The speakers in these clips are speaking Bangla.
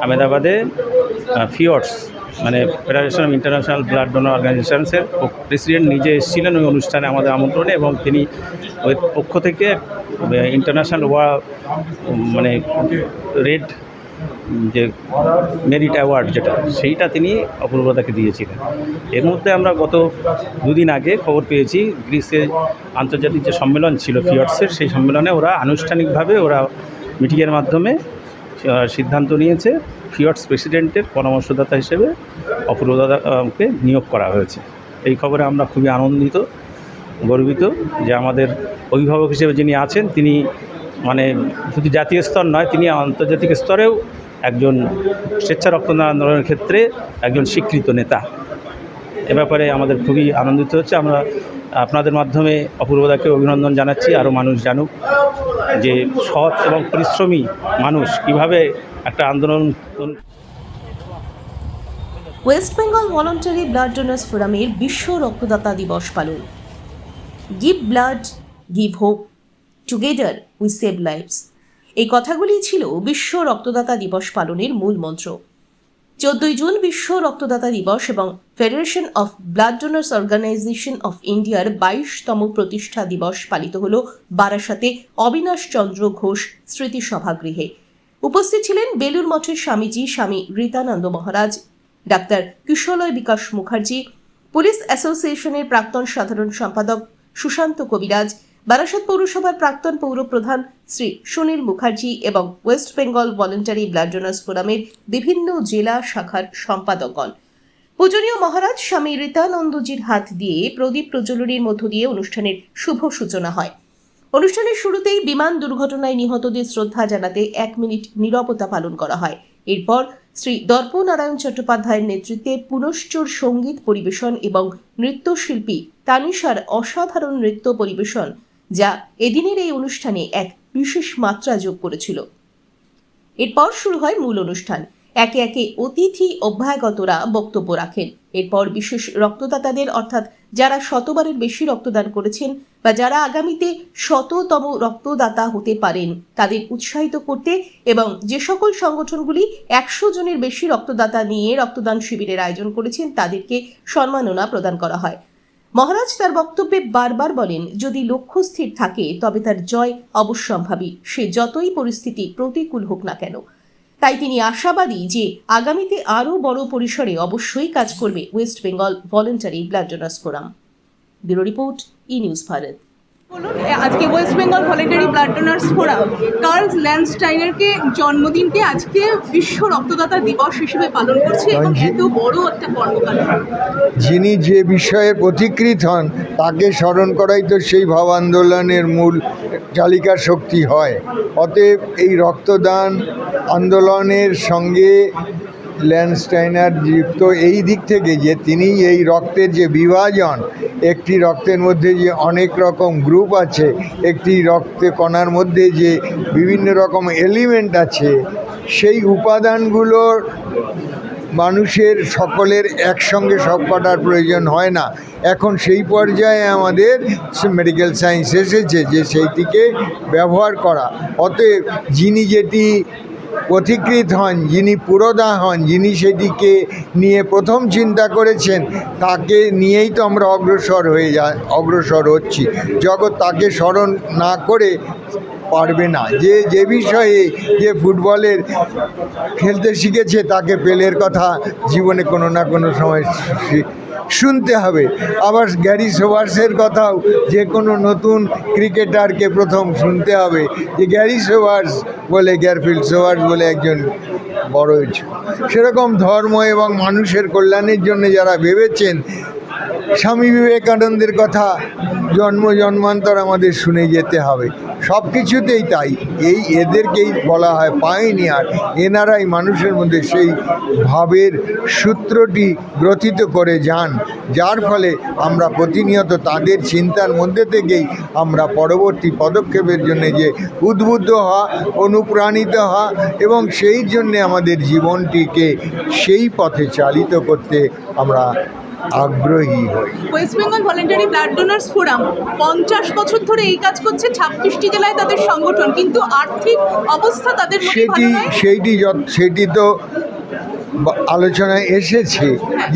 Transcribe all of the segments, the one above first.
আহমেদাবাদে ফিওর্স মানে federation of international blood donor অর্গানাইজেশনসের president নিজে এসেছিলেন ওই অনুষ্ঠানে আমাদের আমন্ত্রণে এবং তিনি ওই পক্ষ থেকে ইন্টারন্যাশনাল ওয়া মানে রেড যে মেরিট অ্যাওয়ার্ড যেটা, সেইটা তিনি অপূর্বতাকে দিয়েছিলেন। এর মধ্যে আমরা গত দুদিন আগে খবর পেয়েছি, গ্রিসে আন্তর্জাতিক যে সম্মেলন ছিল ফিয়ার্সের সেই সম্মেলনে ওরা আনুষ্ঠানিকভাবে ওরা মিটিংয়ের মাধ্যমে সিদ্ধান্ত নিয়েছে ফিয়ার্স প্রেসিডেন্টের পরামর্শদাতা হিসেবে অপূর্বদাকে নিয়োগ করা হয়েছে। এই খবরে আমরা খুবই আনন্দিত, গর্বিত যে আমাদের অভিভাবক হিসেবে যিনি আছেন, তিনি মানে শুধু জাতীয় স্তর নয়, তিনি আন্তর্জাতিক স্তরেও একজন স্বেচ্ছা রক্তদান আন্দোলনের ক্ষেত্রে একজন স্বীকৃত নেতা। এ ব্যাপারে আমাদের খুবই আনন্দিত হচ্ছে। আমরা আপনাদের মাধ্যমে অপূর্বদাকে অভিনন্দন জানাচ্ছি, আরও মানুষ জানুক। যে সৎ এবং পরিশ্রমী মানুষ কীভাবে একটা আন্দোলন West Bengal voluntary blood donors ফোরামের বিশ্ব রক্তদাতা দিবস পালন। Give blood, give hope, together we save lives. এই কথাগুলি ছিল বিশ্ব রক্তদাতা দিবস পালনের মূল মন্ত্র। চোদ্দই জুন বিশ্ব রক্তদাতা দিবস এবং federation of blood donors organisation of ইন্ডিয়ার বাইশতম প্রতিষ্ঠা দিবস পালিত হল বারাসাতে অবিনাশ চন্দ্র ঘোষ স্মৃতি সভাগৃহে উপস্থিত ছিলেন বেলুর মঠের স্বামীজি স্বামী রীতানন্দ মহারাজ, ডাক্তার কিশলয় বিকাশ মুখার্জি, পুলিশ অ্যাসোসিয়েশনের প্রাক্তন সাধারণ সম্পাদক সুশান্ত কবিরাজ বারাসাত পৌরসভার প্রাক্তন পৌর প্রধান শ্রী সুনীল মুখার্জি এবং West Bengal voluntary blood donors ফোরামের বিভিন্ন জেলা শাখার সম্পাদকগণ। পূজনীয় মহারাজ স্বামী রীতানন্দজির হাত দিয়ে প্রদীপ প্রজ্বলনের মধ্য দিয়ে অনুষ্ঠানের শুভ সূচনা হয়। অনুষ্ঠানের শুরুতেই বিমান দুর্ঘটনায় নিহতদের শ্রদ্ধা জানাতে এক মিনিট নীরবতা পালন করা হয়। এরপর শ্রী দর্পনারায়ণ চট্টোপাধ্যায়ের নেতৃত্বে পুনশ্চর সংগীত পরিবেশন এবং নৃত্যশিল্পী তানিশার অসাধারণ নৃত্য পরিবেশন যা এদিনের এই অনুষ্ঠানে এক বিশেষ মাত্রা যোগ করেছিল। এরপর শুরু হয় মূল অনুষ্ঠান। একে একে অতিথি অভ্যাগতরা বক্তব্য রাখেন। এরপর বিশেষ রক্তদাতাদের, অর্থাৎ যারা শতবারের বেশি রক্তদান করেছেন বা যারা আগামীতে শততম রক্তদাতা হতে পারেন, তাদের উৎসাহিত করতে এবং যে সকল সংগঠনগুলি একশো জনের বেশি রক্তদাতা নিয়ে রক্তদান শিবিরের আয়োজন করেছেন, তাদেরকে সম্মাননা প্রদান করা হয়। মহারাজ তার বক্তব্যে বারবার বলেন, যদি লক্ষ্য স্থির থাকে, তবে তার জয় অবশ্যম্ভাবী। সে যতই পরিস্থিতি প্রতিকূল হোক না কেন। তাই তিনি আশাবাদী যে আগামীতে আরও বড় পরিসরে অবশ্যই কাজ করবে West Bengal voluntary blood donors forum. Bureau report, E news Bharat. বলুন আজকে West Bengal voluntary blood donors forum Karl's ল্যান্ডস্টাইনারকে জন্মদিনকে আজকে বিশ্ব রক্তদাতা দিবস হিসেবে পালন করছে এবং এত বড় একটা কর্মকাণ্ড। যিনি যে বিষয়ে পথিকৃত হন তাকে স্মরণ করাই তো সেই ভাব আন্দোলনের মূল চালিকা শক্তি হয়। অতএব এই রক্তদান আন্দোলনের সঙ্গে ল্যান্ডস্টাইনার যুক্ত এই দিক থেকে যে তিনি এই রক্তের যে বিভাজন, একটি রক্তের মধ্যে যে অনেক রকম গ্রুপ আছে, একটি রক্তে কণার মধ্যে যে বিভিন্ন রকম এলিমেন্ট আছে, সেই উপাদানগুলোর মানুষের সকলের একসঙ্গে সব কটার প্রয়োজন হয় না। এখন সেই পর্যায়ে আমাদের মেডিকেল সায়েন্স এসেছে যে সেইটিকে ব্যবহার করা। অতএব যিনি যেটি পথিকৃত হন, যিনি পুরোদা হন, যিনি সেটিকে নিয়ে প্রথম চিন্তা করেছেন, তাকে নিয়েই তো আমরা অগ্রসর হয়ে যা, অগ্রসর হচ্ছি। জগৎ তাকে স্মরণ না করে পারবে না। যে যে বিষয়ে যে ফুটবলের খেলতে শিখেছে, তাকে পেলের কথা জীবনে কোনো না কোনো সময় শুনতে হবে। আবার গ্যারি সোভার্সের কথাও যে কোনো নতুন ক্রিকেটারকে প্রথম শুনতে হবে। যে গ্যারি সোভার্স বলে, গ্যারফিল্ড সোভার্স বলে একজন বড় সেরকম ধর্ম এবং মানুষের কল্যাণের জন্য যারা ভেবেছেন স্বামী বিবেকানন্দের কথা জন্ম জন্মান্তর আমাদের শুনে যেতে হবে। সব কিছুতেই তাই। এই এদেরকেই বলা হয় পায়নি আর এনারাই মানুষের মধ্যে সেই ভাবের সূত্রটি গ্রথিত করে যান। যার ফলে আমরা প্রতিনিয়ত তাদের চিন্তার মধ্যে থেকেই আমরা পরবর্তী পদক্ষেপের জন্য যে উদ্বুদ্ধ হওয়া, অনুপ্রাণিত হওয়া এবং সেই জন্যে আমাদের জীবনটিকে সেই পথে চালিত করতে আমরা আগ্রহী হই West Bengal voluntary blood donors forum পঞ্চাশ বছর ধরে এই কাজ করছে ছাব্বিশটি জেলায় তাদের সংগঠন কিন্তু আর্থিক অবস্থা তাদের সেটি সেইটি সেটি তো আলোচনায় এসেছে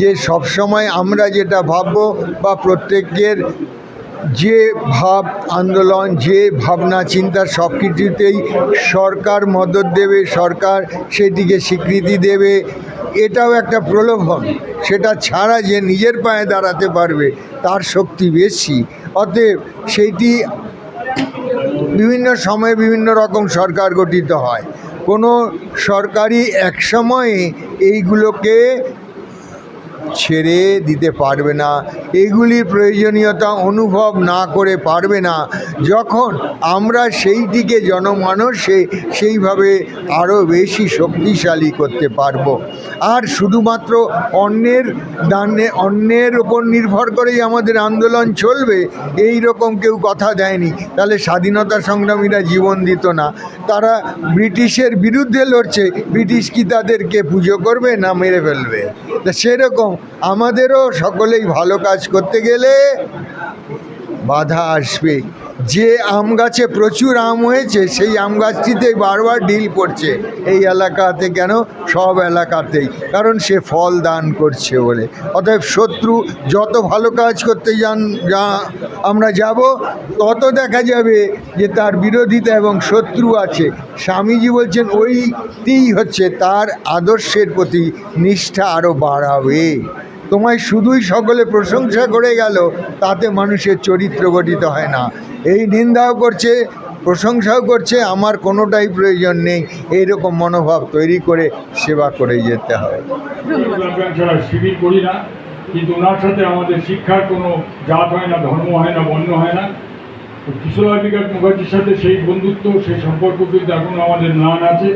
যে সব সময় আমরা যেটা ভাববো বা প্রত্যেকের যে ভাব আন্দোলন যে ভাবনা চিন্তা সব কিছুতেই সরকার মদত দেবে সরকার সেটিকে স্বীকৃতি দেবে। এটাও একটা প্রলোভন। সেটা ছাড়া যে নিজের পায়ে দাঁড়াতে পারবে, তার শক্তি বেশি। অতএব সেইটি বিভিন্ন সময়ে বিভিন্ন রকম সরকার গঠিত হয়। কোনো সরকারি এক সময়ে এইগুলোকে ছেড়ে দিতে পারবে না। এগুলির প্রয়োজনীয়তা অনুভব না করে পারবে না। যখন আমরা সেইটিকে জনমানসে সেইভাবে আরও বেশি শক্তিশালী করতে পারব। আর শুধুমাত্র অন্যের দানে, অন্যের ওপর নির্ভর করেই আমাদের আন্দোলন চলবে, এই রকম কেউ কথা দেয়নি। তাহলে স্বাধীনতা সংগ্রামীরা জীবন দিত না। তারা ব্রিটিশের বিরুদ্ধে লড়ছে, ব্রিটিশ কি তাদেরকে পুজো করবে না মেরে ফেলবে? তা সেরকম আমাদেরও সকলেই ভালো কাজ করতে গেলে বাধা আসবে যে আম গাছে প্রচুর আম হয়েছে, সেই আম গাছটিতেই বারবার ডিল পড়ছে। এই এলাকাতে কেন? সব এলাকাতেই। কারণ সে ফল দান করছে বলে। অতএব শত্রু যত ভালো কাজ করতে যান, যা আমরা যাব, তত দেখা যাবে যে তার বিরোধিতা এবং শত্রু আছে। স্বামীজি বলছেন, ওইটিই হচ্ছে তার আদর্শের প্রতি নিষ্ঠা আরও বাড়াবে। তোমায় শুধুই সকলে প্রশংসা করে গেল, তাতে মানুষের চরিত্র গঠিত হয় না। এই নিন্দাও করছে, প্রশংসাও করছে, আমার কোনোটাই প্রয়োজন নেই। এইরকম মনোভাব তৈরি করে সেবা করে যেতে হয়। না, কিন্তু ওনার সাথে আমাদের শিক্ষার কোনো জাত হয় না, ধর্ম হয় না, বর্ণ হয় না। তো কিশোর বিকাশ মুখার্জির সাথে সেই বন্ধুত্ব, সেই সম্পর্ক কিন্তু এখনও আমাদের নান আছে।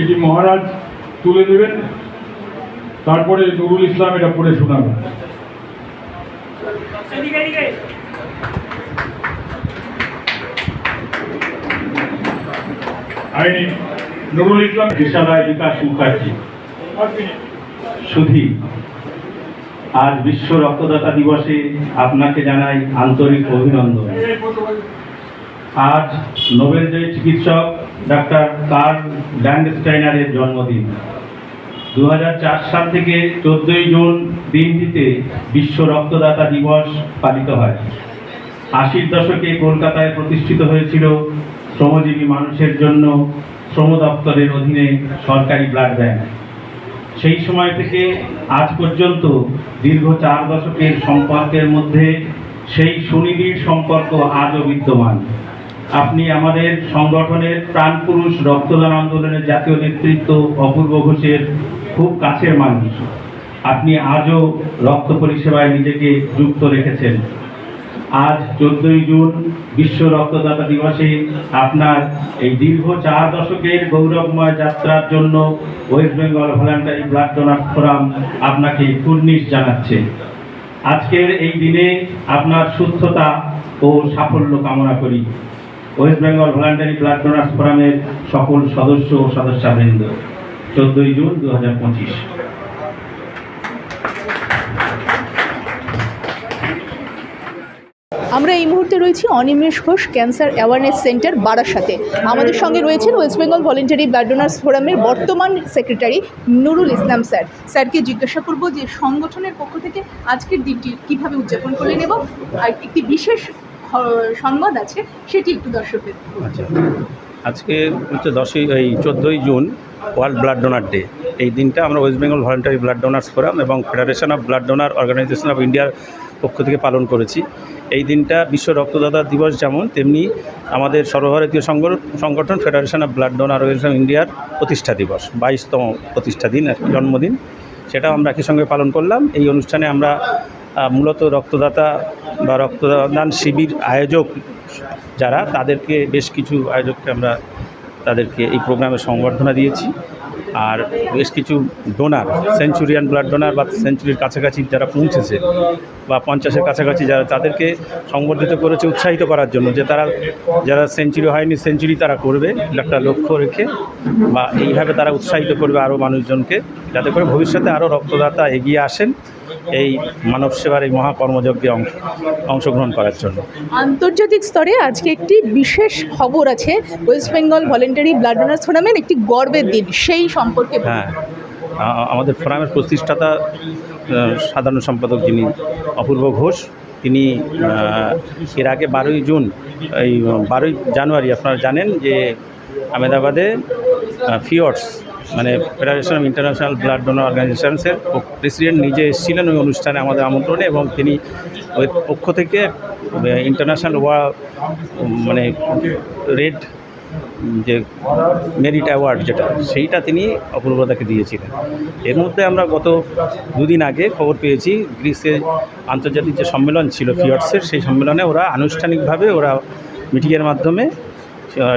এটি মহারাজ তুলে দেবেন। তারপরে নুরুল ইসলাম এটা পড়ে শোনাবেন আইনি, নুরুল ইসলাম কৃষালয় বিকাশ মুখার্জি সুধী, আজ বিশ্ব রক্তদাতা দিবসে আপনাকে জানাই আন্তরিক অভিনন্দন। আজ নোবেলজয়ী চিকিৎসক ডাক্তার কার্ল ল্যান্ডস্টাইনারের জন্মদিন। দু হাজার চার সাল থেকে চোদ্দোই জুন দিনটিতে বিশ্ব রক্তদাতা দিবস পালিত হয়। আশির দশকে কলকাতায় প্রতিষ্ঠিত হয়েছিল শ্রমজীবী মানুষের জন্য শ্রম দপ্তরের অধীনে সরকারি ব্লাড ব্যাংক। সেই সময় থেকে আজ পর্যন্ত দীর্ঘ চার দশকের সম্পর্কের মধ্যে সেই সুনিবিড় সম্পর্ক আজও বিদ্যমান। আপনি আমাদের সংগঠনের প্রাণপুরুষ রক্তদান আন্দোলনের জাতীয় নেতৃত্ব অপূর্ব ঘোষের খুব কাছের মানুষ। আপনি আজও রক্ত পরিষেবায় নিজেকে যুক্ত রেখেছেন। আজ চোদ্দই জুন বিশ্ব রক্তদাতা দিবসে আপনার এই দীর্ঘ চার দশকের গৌরবময় যাত্রার জন্য West Bengal voluntary blood donor forum আপনাকে কুর্নিশ জানাচ্ছে। আজকের এই দিনে আপনার সুস্থতা ও সাফল্য কামনা করি। West Bengal voluntary blood donors ফোরামের সকল সদস্য ও সদস্যবৃন্দ। চোদ্দই জুন দু হাজার পঁচিশ। আমরা এই মুহূর্তে রয়েছি Animesh Ghosh cancer awareness centre বারাসাতে আমাদের সঙ্গে রয়েছেন West Bengal voluntary blood donors ফোরামের বর্তমান সেক্রেটারি নুরুল ইসলাম স্যার। স্যারকে জিজ্ঞাসা করব যে সংগঠনের পক্ষ থেকে আজকের দিনটি কীভাবে উদযাপন করলেন এবং আর একটি বিশেষ সংবাদ আছে সেটি একটু দর্শকদের আচ্ছা। আজকে হচ্ছে দশই, এই চোদ্দোই June, world blood donor day. এই দিনটা আমরা West Bengal voluntary blood donors forum এবং federation of blood donor organisation of ইন্ডিয়ার পক্ষ থেকে পালন করেছি। এই দিনটা বিশ্ব রক্তদাতা দিবস যেমন, তেমনি আমাদের সর্বভারতীয় সংগঠন federation of blood donor organisation ইন্ডিয়ার প্রতিষ্ঠা দিবস, বাইশতম প্রতিষ্ঠা দিন জন্মদিন। সেটাও আমরা একই সঙ্গে পালন করলাম। এই অনুষ্ঠানে আমরা মূলত রক্তদাতা বা রক্তদান শিবির আয়োজক যারা, তাদেরকে বেশ কিছু আয়োজককে আমরা তাদেরকে এই প্রোগ্রামে সংবর্ধনা দিয়েছি। আর বেশ কিছু ডোনার সেঞ্চুরিয়ান ব্লাড ডোনার বা সেঞ্চুরির কাছাকাছি যারা পৌঁছেছে বা পঞ্চাশের কাছাকাছি যারা, তাদেরকে সংবর্ধিত করেছে উৎসাহিত করার জন্য যে তারা, যারা সেঞ্চুরি হয়নি সেঞ্চুরি তারা করবে। একটা লক্ষ্য রেখে বা এইভাবে তারা উৎসাহিত করবে আরও মানুষজনকে, যাতে করে ভবিষ্যতে আরও রক্তদাতা এগিয়ে আসেন। এই মানব সেবার এই মহাকর্মযজ্ঞে অংশ অংশগ্রহণ করার জন্য। আন্তর্জাতিক স্তরে আজকে একটি বিশেষ খবর আছে West Bengal voluntary blood donors ফোরামের একটি গর্বের দিন সেই সম্পর্কে হ্যাঁ আমাদের ফোরামের প্রতিষ্ঠাতা সাধারণ সম্পাদক যিনি অপূর্ব ঘোষ তিনি এর আগে বারোই জুন এই বারোই জানুয়ারি আপনারা জানেন যে আহমেদাবাদে ফিওর্স মানে federation of international blood donor অর্গানাইজেশনসের president নিজে এসেছিলেন ওই অনুষ্ঠানে আমাদের আমন্ত্রণে এবং তিনি ওই পক্ষ থেকে ইন্টারন্যাশনাল ওয়া মানে রেড, যে মেরিট অ্যাওয়ার্ড যেটা, সেইটা তিনি অপূর্বতাকে দিয়েছিলেন। এর মধ্যে আমরা গত দুদিন আগে খবর পেয়েছি, গ্রিসে আন্তর্জাতিক যে সম্মেলন ছিল ফিয়ার্সের, সেই সম্মেলনে ওরা আনুষ্ঠানিকভাবে ওরা মিটিংয়ের মাধ্যমে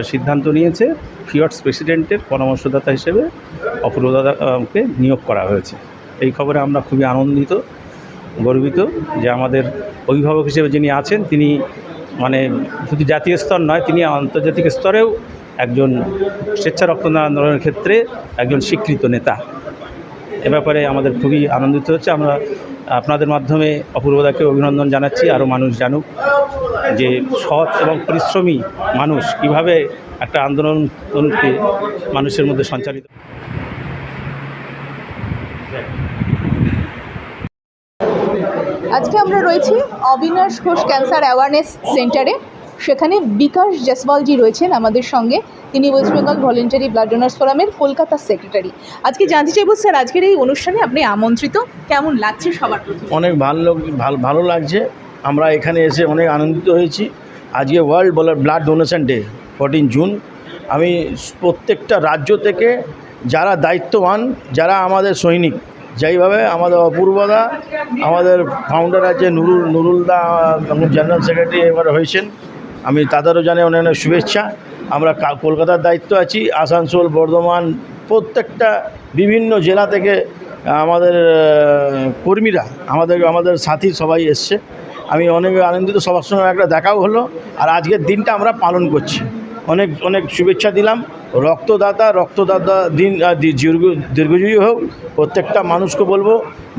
সিদ্ধান্ত নিয়েছে ফিয়ার্স প্রেসিডেন্টের পরামর্শদাতা হিসেবে অপূর্বদাকে নিয়োগ করা হয়েছে। এই খবরে আমরা খুবই আনন্দিত, গর্বিত যে আমাদের অভিভাবক হিসেবে যিনি আছেন, তিনি মানে শুধু জাতীয় স্তর নয়, তিনি আন্তর্জাতিক স্তরেও একজন স্বেচ্ছা রক্তদান আন্দোলনের ক্ষেত্রে একজন স্বীকৃত নেতা। এ ব্যাপারে আমাদের খুবই আনন্দিত হচ্ছে। আমরা আপনাদের মাধ্যমে অপূর্বদাকে অভিনন্দন জানাচ্ছি, আরও মানুষ জানুক যে সৎ এবং পরিশ্রমী মানুষ কীভাবে একটা আন্দোলনকে মানুষের মধ্যে সঞ্চালিত আজকে আমরা রয়েছি অবিনাশ ঘোষ ক্যান্সার অ্যাওয়ারনেস সেন্টারে। সেখানে বিকাশ জসওয়ালজি রয়েছেন আমাদের সঙ্গে। তিনি West Bengal voluntary blood donors ফোরামের কলকাতার সেক্রেটারি। আজকে জানতে চাইব, স্যার, আজকের এই অনুষ্ঠানে আপনি আমন্ত্রিত। কেমন লাগছে সবার অনেক ভালো ভালো ভালো লাগছে। আমরা এখানে এসে অনেক আনন্দিত হয়েছি। আজকে world blood donation day, fourteen June. আমি প্রত্যেকটা রাজ্য থেকে যারা দায়িত্ববান, যারা আমাদের সৈনিক, যেইভাবে আমাদের অপূর্বদা, আমাদের ফাউন্ডার আছে নুরুল, নুরুলদা জেনারেল সেক্রেটারি এবার হয়েছেন। আমি তাদেরও জানি অনেক শুভেচ্ছা। আমরা কলকাতার দায়িত্ব আছি। আসানসোল, বর্ধমান প্রত্যেকটা বিভিন্ন জেলা থেকে আমাদের কর্মীরা, আমাদের আমাদের সাথী সবাই এসছে। আমি অনেক আনন্দিত। সবার সঙ্গে একটা দেখাও হলো। আর আজকের দিনটা আমরা পালন করছি। অনেক অনেক শুভেচ্ছা দিলাম। রক্তদাতা রক্তদাতা দিন দীর্ঘ, দীর্ঘজীবী হোক, প্রত্যেকটা মানুষকে বলব,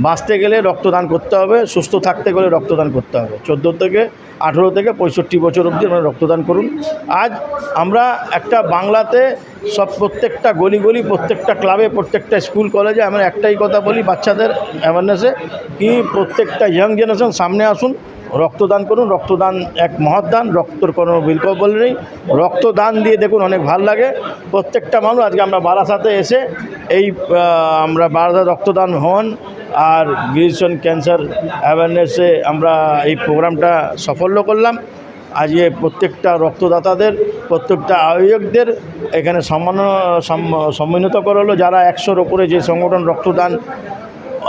বাঁচতে গেলে রক্তদান করতে হবে, সুস্থ থাকতে গেলে রক্তদান করতে হবে। চোদ্দ থেকে আঠেরো থেকে পঁয়ষট্টি বছর অবধি আপনারা রক্তদান করুন। আজ আমরা একটা বাংলাতে সব প্রত্যেকটা গলি গলি, প্রত্যেকটা ক্লাবে, প্রত্যেকটা স্কুল, কলেজে আমরা একটাই কথা বলি, বাচ্চাদের অ্যাওয়ারনেসে কি প্রত্যেকটা ইয়াং জেনারেশন সামনে আসুন। রক্তদান করুন, রক্তদান এক মহৎ দান, রক্তর কোনো বিকল্প নেই। রক্তদান দিয়ে দেখুন অনেক ভালো লাগে। প্রত্যেকটা মানুষ, আজকে আমরা বারাসাতে এসে এই আমরা বারাসা রক্তদান হন আর গ্রিজেশন ক্যান্সার অ্যাওয়ারনেসে আমরা এই প্রোগ্রামটা সাফল্য করলাম। আজকে প্রত্যেকটা রক্তদাতাদের, প্রত্যেকটা আয়োজকদের এখানে সম্মান সম- সম্মানিত করা হলো। যারা একশোর ওপরে যে সংগঠন রক্তদান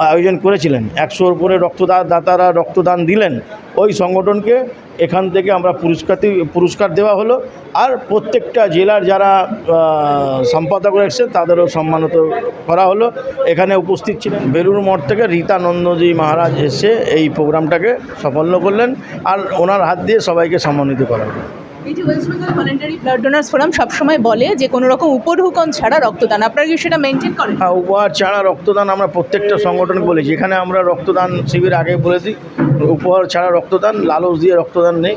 আয়োজন করেছিলেন। একশোর উপরে রক্তদান দাতারা রক্তদান দিলেন। ওই সংগঠনকে এখান থেকে আমরা পুরস্কার পুরস্কার দেওয়া হলো। আর প্রত্যেকটা জেলার যারা সম্পাদক রয়েছে, তাদেরও সম্মানিত করা হলো। এখানে উপস্থিত ছিলেন বেলুর মঠ থেকে রীতানন্দজি মহারাজ এসে এই প্রোগ্রামটাকে সাফল্য করলেন। আর ওনার হাত দিয়ে সবাইকে সম্মানিত করা হলো। যে West Bengal voluntary blood donors forum সবসময় বলে যে কোনো রকম উপঢৌকন ছাড়া রক্তদান। আপনারা কি সেটা মেনটেন করেন? হ্যাঁ উপহার ছাড়া রক্তদান আমরা প্রত্যেকটা সংগঠনকে বলেছি এখানে আমরা রক্তদান শিবির আগে বলেছি উপহার ছাড়া রক্তদান লালচ দিয়ে রক্তদান নেই।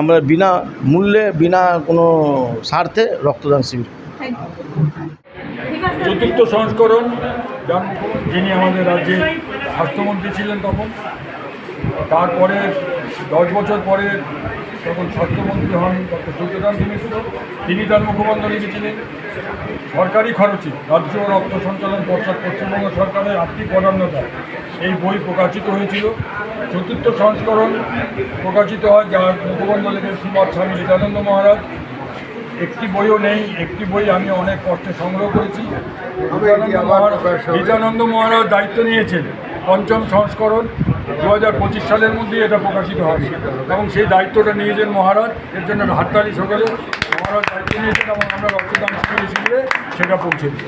আমরা বিনা মূল্যে বিনা কোনো স্বার্থে রক্তদান শিবির। চতুর্থ সংস্করণ যিনি আমাদের রাজ্যের স্বাস্থ্যমন্ত্রী ছিলেন তখন তারপরে দশ বছর পরে যখন স্বাস্থ্যমন্ত্রী হন ডক্টর সূর্যকান্ত মিশ্র তিনি তার মুখবন্ধ লিখেছিলেন। সরকারি খরচে রাজ্য রক্ত সঞ্চালন পর্ষদ পশ্চিমবঙ্গ সরকারের আর্থিক অনন্যতা এই বই প্রকাশিত হয়েছিল। চতুর্থ সংস্করণ প্রকাশিত হয় যার মুখবন্ধ লেখেন শ্রীমৎ স্বামী বিদানন্দ মহারাজ। একটি বইও নেই, একটি বই আমি অনেক কষ্টে সংগ্রহ করেছি। নিত্যানন্দ মহারাজ দায়িত্ব নিয়েছেন। পঞ্চম সংস্করণ দু হাজার পঁচিশ সালের মধ্যেই এটা প্রকাশিত হবে। এবং সেই দায়িত্বটা নিয়েছেন মহারাজ। এর জন্য হাততালি সকালে মহারাজ দায়িত্ব নিয়েছেন এবং আমরা রক্তদান শিবিরে শিবিরে সেটা পৌঁছে দিই।